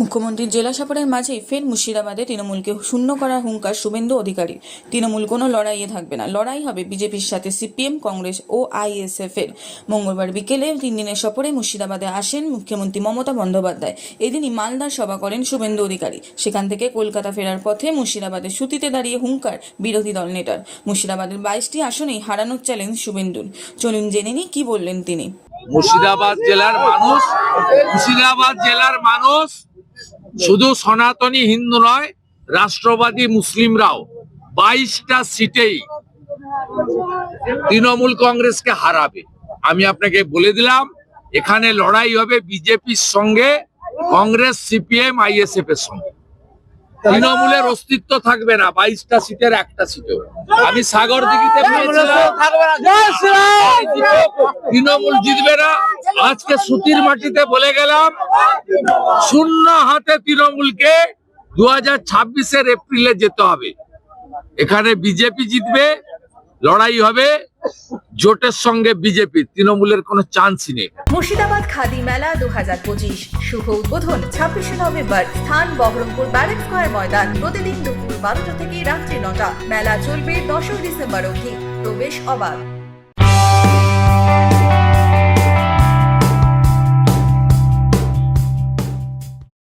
মুখ্যমন্ত্রীর জেলা সফরের মাঝেই ফের মুর্শিদাবাদে তৃণমূলকে শূন্য করার হুঙ্কার শুভেন্দু অধিকারী তৃণমূল কোনো লড়াইয়ে থাকবে না। লড়াই হবে বিজেপির সাথে সিপিএম, কংগ্রেস ও আইএসএফ এর মঙ্গলবার বিকেলে তিন দিনের সফরে মুর্শিদাবাদে আসেন মুখ্যমন্ত্রী মমতা বন্দ্যোপাধ্যায়। এদিনই মালদার সভা করেন শুভেন্দু অধিকারী। সেখান থেকে কলকাতা ফেরার পথে মুর্শিদাবাদের সুতিতে দাঁড়িয়ে হুঙ্কার, বিরোধী দল নেতার মুর্শিদাবাদের বাইশটি আসনেই হারানোর চ্যালেঞ্জ শুভেন্দুর। চলুন জেনে নিই কি বললেন তিনি। মুর্শিদাবাদ জেলার মানুষ, মুর্শিদাবাদ জেলার মানুষ শুধু সনাতনী হিন্দু নয় রাষ্ট্রবাদী মুসলিমরাও বাইশটা সিটেই তৃণমূল কংগ্রেসকে হারাবে। আমি আপনাকে বলে দিলাম এখানে লড়াই হবে বিজেপির সঙ্গে কংগ্রেস সিপিএম আইএসএফ এর সঙ্গে। তৃণমূলের অস্তিত্ব থাকবে না বাইশটা সিটের একটা সিটে আমি সাগর দিঘিতে তৃণমূল জিতবে না। আজকে সুতির মাটিতে বলে গেলাম, শূন্য হাতে তৃণমূলকে দু হাজার ছাব্বিশের এপ্রিলে যেতে হবে। এখানে বিজেপি জিতবে, লড়াই হবে, জোটের সঙ্গে বিজেপি, তৃণমূলের কোনো চান্সই নেই। মুর্শিদাবাদ খাদি মেলা দু হাজার পঁচিশ, শুভ উদ্বোধন, ছাব্বিশে নভেম্বর, স্থান বহরমপুর ব্যারেক স্কোয়ার ময়দান, প্রতিদিন দুপুর বারোটা থেকে রাত্রি নটা। মেলা চলবে দশই ডিসেম্বর অবধি, প্রবেশ অবাধ।